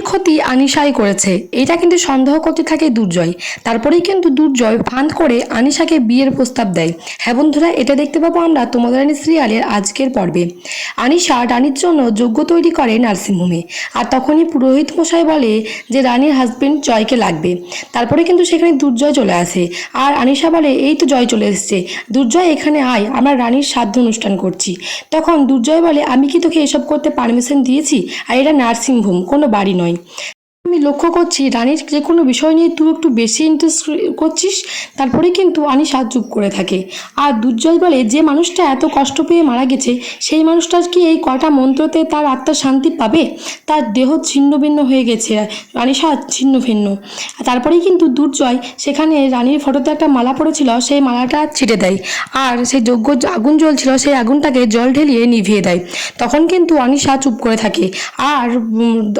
ক্ষতি আনিশাই করেছে। এটা কিন্তু সন্দেহ করতে থাকে দুর্জয়। তারপরেই কিন্তু দুর্জয় ফান্ড করে আনিশাকে বিয়ের প্রস্তাব দেয়। হ্যাঁ বন্ধুরা, এটা দেখতে পাবো আমরা তোমাদের রানী সিরিয়ালের আজকের পর্বে। আনিশা রানীর জন্য যোগ্য তৈরি করে নার্সিংহোমে। আর তখনই পুরোহিত মশাই বলে যে রানীর হাজবেন্ড জয়কে লাগবে। তারপরে কিন্তু সেখানে দুর্জয় চলে আসে। আর আনিশা বলে, এই তো জয় চলে এসছে। দুর্জয়, এখানে আয়। আমরা রানীর শ্রাদ্ধ অনুষ্ঠান করছি। তখন দুর্জয় বলে, আমি কি তোকে এসব করতে পারমিশন দিয়েছি? আর এটা নার্সিংহোম, কোনো বাড়ি নয়। নয়। আমি লক্ষ্য করছি রানীর যে কোনো বিষয় নিয়ে তুই একটু বেশি ইন্টারেস্ট করছিস, তারপরে কিন্তু আনিশা চুপ করে থাকে। আর দুর্জয় বলে, যে মানুষটা এত কষ্ট পেয়ে মারা গেছে, সেই মানুষটার কি এই কটা মন্ত্রতে তার আত্মা শান্তি পাবে? তার দেহ ছিন্ন ভিন্ন হয়ে গেছে রানী আনিশা ছিন্ন ভিন্ন তারপরেই কিন্তু দুর্জয় সেখানে রানীর ফটোতে একটা মালা পড়েছিল, সেই মালাটা ছিটে দেয়। আর সেই যজ্ঞ আগুন জ্বলছিল, সেই আগুনটাকে জল ঢেলিয়ে নিভিয়ে দেয়। তখন কিন্তু আনিশা চুপ করে থাকে। আর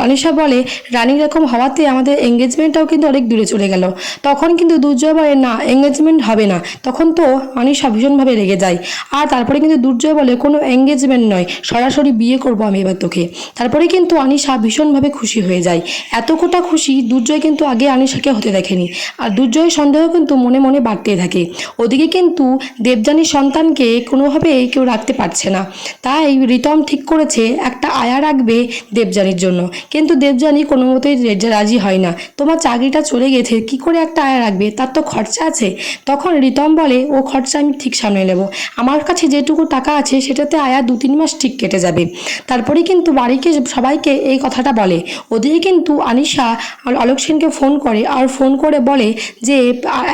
আনিশা বলে রানী এরকম হওয়াতে আমাদের এঙ্গেজমেন্টটাও কিন্তু অনেক দূরে চলে গেল। তখন কিন্তু দুর্জয় বলে, না এঙ্গেজমেন্ট হবে না। তখন তো আনিশা ভীষণভাবে রেগে যায়। আর তারপরে কিন্তু দুর্জয় বলে, কোনো এঙ্গেজমেন্ট নয়, সরাসরি বিয়ে করব আমি এবার তোকে। তারপরে কিন্তু আনিশা ভীষণভাবে খুশি হয়ে যায়। এতটা খুশি দুর্জয় কিন্তু আগে আনিশাকে হতে দেখেনি। আর দুর্জয়ের সন্দেহ কিন্তু মনে মনে বাড়তে থাকে। ওদিকে কিন্তু দেবযানীর সন্তানকে কোনোভাবে কেউ রাখতে পারছে না। তাই রিতম ঠিক করেছে, একটা আয়া রাখবে দেবযানীর জন্য। কিন্তু দেবযানী কোনো মতেই রাজি হয় না। তোমার চাকরিটা চলে গেছে, কি করে একটা আয়া রাখবে? তার তো খরচা আছে। তখন রিতম বলে, ও খরচা আমি ঠিক সামনে নেব। আমার কাছে যেটুকু টাকা আছে, সেটাতে আয়া দু তিন মাস ঠিক কেটে যাবে। তারপরে কিন্তু বাড়িকে সবাইকে এই কথাটা বলে। ওদিকে কিন্তু আনিশা অলোক সেনকে ফোন করে, আর ফোন করে বলে যে,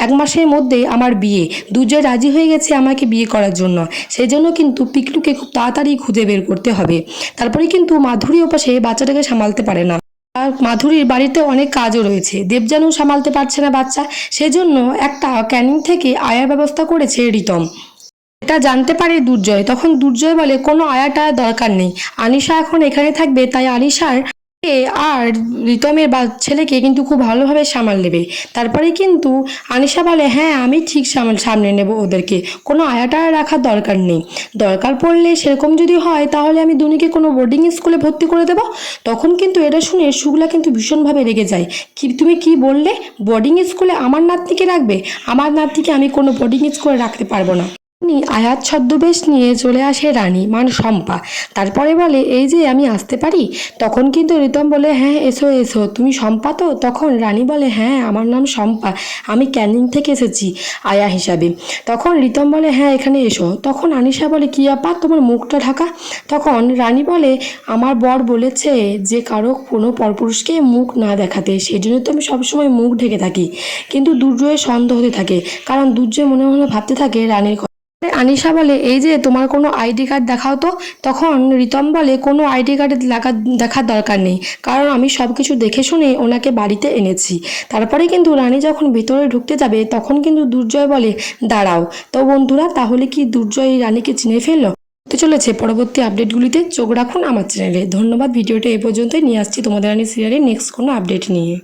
এক মাসের মধ্যে আমার বিয়ে। দুজয় রাজি হয়ে গেছে আমাকে বিয়ে করার জন্য। সেই জন্য কিন্তু পিকলুকে খুব তাড়াতাড়ি খুঁজে বের করতে হবে। তারপরে কিন্তু মাধুরী ওপাশে বাচ্চাটাকে সামালতে পারে না। আর মাধুরীর বাড়িতে অনেক কাজও রয়েছে। দেবজানও সামালতে পারছে না বাচ্চা, সেজন্য একটা ক্যানিং থেকে আয়ার ব্যবস্থা করেছে রিতম। এটা জানতে পারে দুর্জয়, তখন দুর্জয় বলে, কোনো আয়াটা দরকার নেই। আনিশা এখন এখানে থাকবে, তাই আনিশার আর রিতমের বা ছেলেকে কিন্তু খুব ভালোভাবে সামাল নেবে তারপরে কিন্তু আনিশা বলে হ্যাঁ আমি ঠিক সামাল সামনে নেব ওদেরকে। কোনো আয়াটা রাখার দরকার নেই। দরকার পড়লে সেরকম যদি হয়, তাহলে আমি দুনিকে কোনো বোর্ডিং স্কুলে ভর্তি করে দেবো। তখন কিন্তু এটা শুনে শুক্লা কিন্তু ভীষণভাবে রেগে যায়। কি, তুমি কি বললে? বোর্ডিং স্কুলে আমার নাতনিকে রাখবে? আমার নাতনিকে আমি কোনো বোর্ডিং স্কুলে রাখতে পারব না। আয়াত ছদ্মবেশ নিয়ে চলে আসে রানী মান শম্পা। তারপরে বলে, এই যে আমি আসতে পারি? তখন কিন্তু রিতম বলে হ্যাঁ এসো এসো। তুমি শম্পা তো? তখন রানী বলে হ্যাঁ আমার নাম শম্পা। আমি ক্যানিং থেকে এসেছি আয়া হিসাবে। তখন রিতম বলে হ্যাঁ এখানে এসো। তখন আনিশা বলে, কি আপা, তোমার মুখটা ঢাকা? তখন রানী বলে, আমার বর বলেছে যে কারও কোনো পরপুরুষকে মুখ না দেখাতে সেই জন্য তো আমি সবসময় মুখ ঢেকে থাকি। কিন্তু দুর্জয়ের সন্দেহ হতে থাকে। কারণ দুর্জয় মনে মনে ভাবতে থাকে, রানীর আনিশা বলে, এই যে তোমার কোনো আইডি কার্ড দেখাও তো? তখন রিতম বলে, কোনো আইডি কার্ড লাগা, দেখার দরকার নেই। কারণ আমি সব কিছু দেখে শুনে ওনাকে বাড়িতে এনেছি। তারপরে কিন্তু রানী যখন ভেতরে ঢুকতে যাবে, তখন কিন্তু দুর্জয় বলে, দাঁড়াও। তো বন্ধুরা, তাহলে কি দুর্জয় রানীকে চিনে ফেলল? হতে চলেছে। পরবর্তী আপডেটগুলিতে চোখ রাখুন আমার চ্যানেলে। ধন্যবাদ। ভিডিওটা এ পর্যন্তই। নিয়ে আসছি তোমাদের রানী সিরিয়ালের নেক্সট কোনো আপডেট নিয়ে।